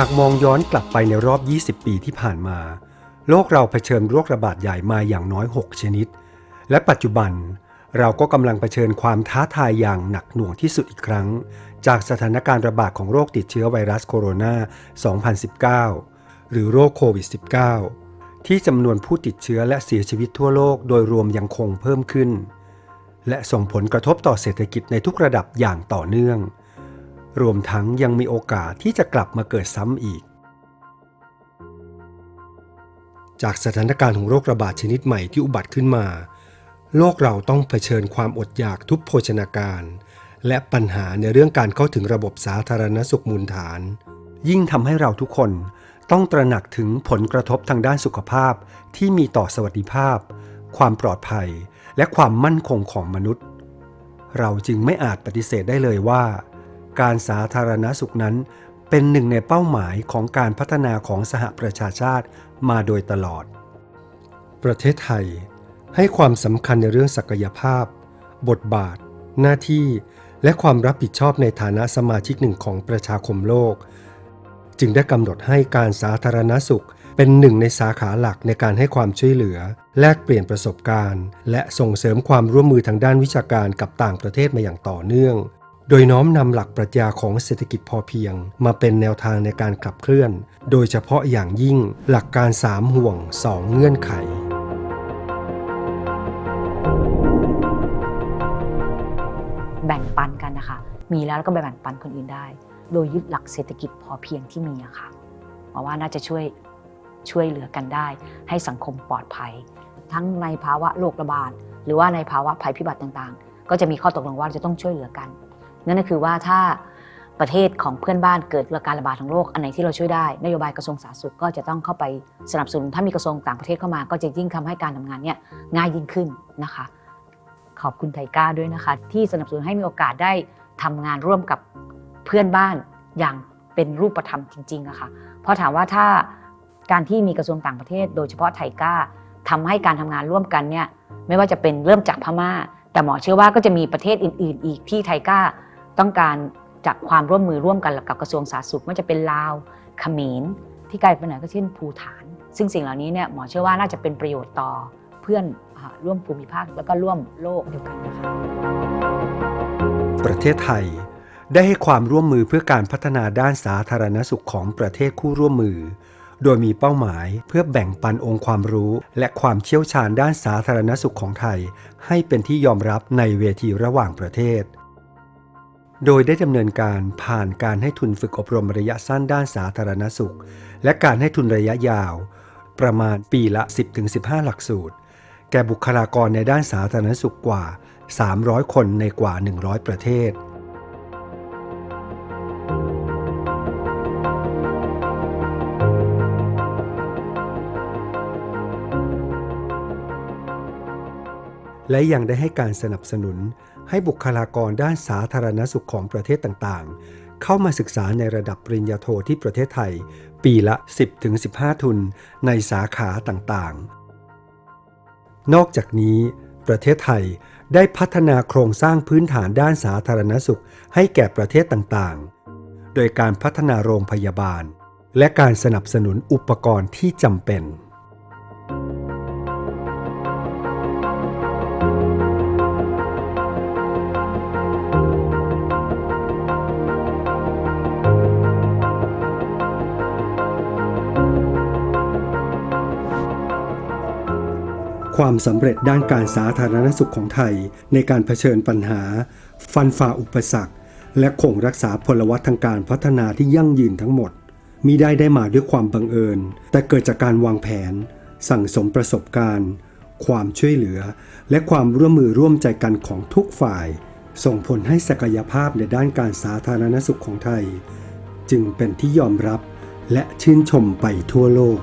ากมองย้อนกลับไปในรอบ 20 ปีที่ผ่านมา โลกเราเผชิญโรคระบาดใหญ่มาอย่างน้อย 6 ชนิด และปัจจุบันเราก็กำลังเผชิญความท้าทายอย่างหนักหน่วงที่สุดอีกครั้ง จากสถานการณ์ระบาดของโรคติดเชื้อไวรัสโคโรนา 2019 หรือโรคโควิด -19 ที่จำนวนผู้ติดเชื้อและเสียชีวิตทั่วโลกโดยรวมยังคงเพิ่มขึ้น และส่งผลกระทบต่อเศรษฐกิจในทุกระดับอย่างต่อเนื่อง รวมทั้งยังมีโอกาสที่จะกลับมาเกิดซ้ำอีก จากสถานการณ์ของโรคระบาดชนิดใหม่ที่อุบัติขึ้นมา โลกเราต้องเผชิญความอดอยากทุพโภชนาการ และปัญหาในเรื่องการเข้าถึงระบบสาธารณสุขมูลฐาน ยิ่งทำให้เราทุกคนต้องตระหนักถึงผลกระทบทางด้านสุขภาพที่มีต่อสวัสดิภาพ ความปลอดภัย และความมั่นคงของมนุษย์ เราจึงไม่อาจปฏิเสธได้เลยว่า การสาธารณสุขนั้น เป็นหนึ่งในเป้าหมายของการพัฒนาของสหประชาชาติมาโดยตลอด ประเทศไทยให้ความสำคัญในเรื่องศักยภาพ บทบาท หน้าที่ และความรับผิดชอบในฐานะสมาชิกหนึ่งของประชาคมโลก จึงได้กำหนดให้การสาธารณสุขเป็นหนึ่งในสาขาหลักในการให้ความช่วยเหลือ แลกเปลี่ยนประสบการณ์ และส่งเสริมความร่วมมือทางด้านวิชาการกับต่างประเทศมาอย่างต่อเนื่อง โดยน้อมนำหลักปรัชญาของเศรษฐกิจพอเพียง มาเป็นแนวทางในการขับเคลื่อน โดยเฉพาะอย่างยิ่งหลักการ 3 ห่วง 2 เงื่อนไข แบ่งปันกันนะคะ มีแล้วก็ไปแบ่งปันคนอื่นได้ โดยยึดหลักเศรษฐกิจพอเพียงที่มีอะค่ะหวังว่าน่าจะช่วยช่วยเหลือกันได้ ให้สังคมปลอดภัย ทั้งในภาวะโรคระบาดหรือว่าในภาวะภัยพิบัติต่างๆ ก็จะมีข้อตกลงว่าจะต้องช่วยเหลือกัน นั่นก็คือว่าถ้าประเทศของเพื่อนบ้านเกิดการระบาดของโรคอันไหนที่เราช่วยได้นโยบายกระทรวงสาธารณสุขก็จะต้องเข้าไปสนับสนุนถ้ามีกระทรวงต่างประเทศเข้ามา ก็จะยิ่งทำให้การทำงานเนี่ยง่ายยิ่งขึ้นนะคะ ขอบคุณไทก้าด้วยนะคะ ที่สนับสนุนให้มีโอกาสได้ทำงานร่วมกับเพื่อนบ้านอย่างเป็นรูปธรรมจริงๆอะค่ะเพราะถามว่าถ้าการที่มีกระทรวงต่างประเทศ โดยเฉพาะไทก้าทำให้การทำงานร่วมกันเนี่ยไม่ว่าจะเป็นเริ่มจากพม่า แต่หมอเชื่อว่าก็จะมีประเทศอื่น ๆ อีกที่ไทก้า ต้องการจากความร่วมมือร่วมกันกับกระทรวงสาธารณสุขไม่ว่าจะเป็นลาวเขมรที่ไกลไปหน่อยก็เช่นภูฐาน ซึ่งสิ่งเหล่านี้เนี่ยหมอเชื่อว่าน่าจะเป็นประโยชน์ต่อเพื่อนร่วมภูมิภาคแล้วก็ร่วมโลกเดียวกันนะคะประเทศไทยได้ให้ความร่วมมือเพื่อการพัฒนาด้านสาธารณสุขของประเทศคู่ร่วมมือ โดยมีเป้าหมายเพื่อแบ่งปันองค์ความรู้ และความเชี่ยวชาญด้านสาธารณสุขของไทย ให้เป็นที่ยอมรับในเวทีระหว่างประเทศ โดยได้ดำเนินการผ่านการให้ทุนฝึกอบรมระยะสั้นด้านสาธารณสุข และการให้ทุนระยะยาว ประมาณปีละ 10-15 หลักสูตร แก่บุคลากรในด้านสาธารณสุขกว่า 300 คนในกว่า 100 ประเทศ และยังได้ให้การสนับสนุน ให้บุคลากรด้านสาธารณสุขของประเทศต่างๆ เข้ามาศึกษาในระดับปริญญาโทที่ประเทศไทย ปีละ 10-15 ทุนในสาขาต่างๆ นอกจากนี้ประเทศไทยได้พัฒนาโครงสร้างพื้นฐานด้านสาธารณสุขให้แก่ประเทศต่างๆ โดยการพัฒนาโรงพยาบาล และการสนับสนุนอุปกรณ์ที่จำเป็น ความสำเร็จด้านการสาธารณสุขของไทย ในการเผชิญปัญหา ฟันฝ่าอุปสรรค และคงรักษาพลวัตทางการพัฒนาที่ยั่งยืนทั้งหมดมิได้ได้มาด้วยความบังเอิญ แต่เกิดจากการวางแผน สั่งสมประสบการณ์ ความช่วยเหลือ และความร่วมมือร่วมใจกันของทุกฝ่าย ส่งผลให้ศักยภาพในด้านการสาธารณสุขของไทย จึงเป็นที่ยอมรับและชื่นชมไปทั่วโลก